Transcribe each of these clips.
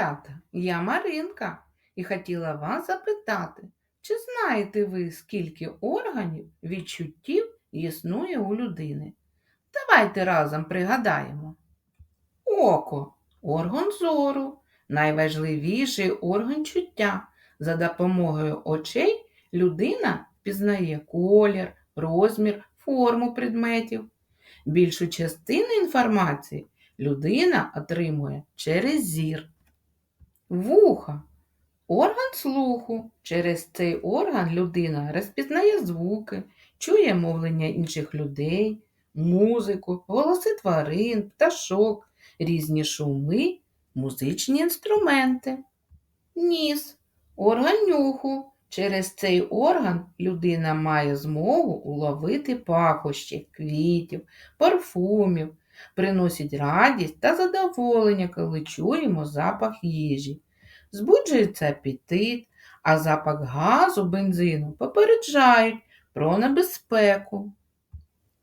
Малята, я Маринка і хотіла вас запитати, чи знаєте ви, скільки органів відчуттів існує у людини? Давайте разом пригадаємо. Око орган зору, найважливіший орган чуття. За допомогою очей людина пізнає колір, розмір, форму предметів. Більшу частину інформації людина отримує через зір. Вуха орган слуху. Через цей орган людина розпізнає звуки, чує мовлення інших людей, музику, голоси тварин, пташок, різні шуми, музичні інструменти. Ніс орган нюху. Через цей орган людина має змогу уловити пахощі квітів, парфумів, приносить радість та задоволення, коли чуємо запах їжі. Збуджується апетит, а запах газу, бензину попереджають про небезпеку.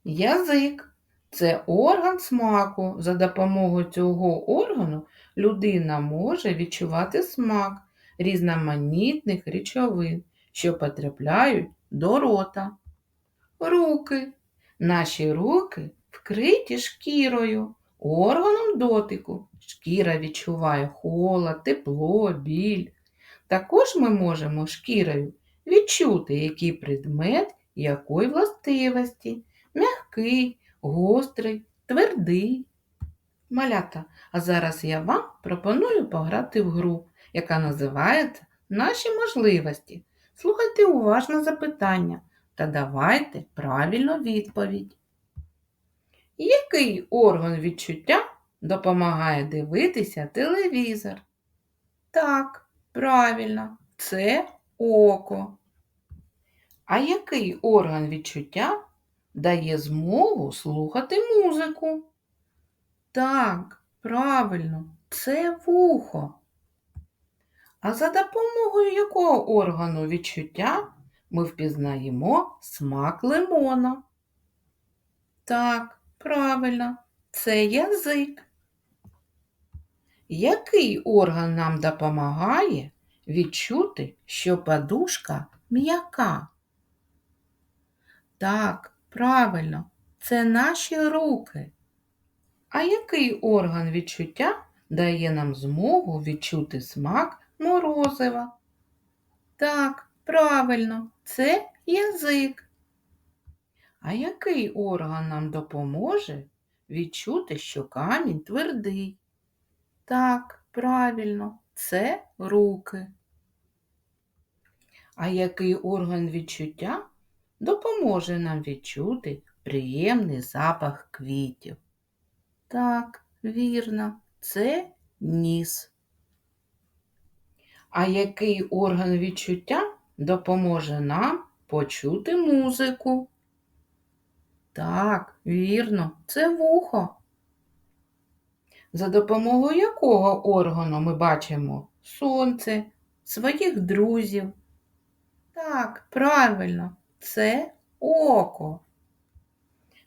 Язик це орган смаку. За допомогою цього органу людина може відчувати смак різноманітних речовин, що потрапляють до рота. Руки. Наші руки вкриті шкірою, органом дотику. Шкіра відчуває холод, тепло, біль. Також ми можемо шкірою відчути, який предмет якої властивості м'який, гострий, твердий. Малята, а зараз я вам пропоную пограти в гру, яка називається Наші можливості. Слухайте уважно запитання та давайте правильну відповідь. Який орган відчуття допомагає дивитися телевізор? Так, правильно, це око. А який орган відчуття дає змогу слухати музику? Так, правильно, це вухо. А за допомогою якого органу відчуття ми впізнаємо смак лимона? Так, правильно, це язик. Який орган нам допомагає відчути, що подушка м'яка? Так, правильно, це наші руки. А який орган відчуття дає нам змогу відчути смак морозива? Так, правильно, це язик. А який орган нам допоможе відчути, що камінь твердий? Так, правильно, це руки. А який орган відчуття допоможе нам відчути приємний запах квітів? Так, вірно, це ніс. А який орган відчуття допоможе нам почути музику? Так, вірно, це вухо. За допомогою якого органу ми бачимо сонце, своїх друзів? Так, правильно, це око.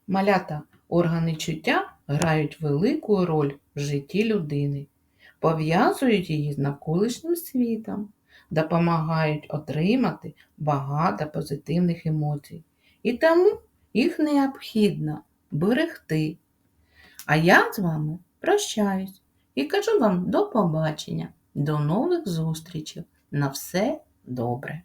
Малята, органи чуття грають велику роль в житті людини, пов'язують її з навколишнім світом, допомагають отримати багато позитивних емоцій. І тому їх необхідно берегти. А я з вами прощаюсь і кажу вам до побачення, до нових зустрічей. На все добре!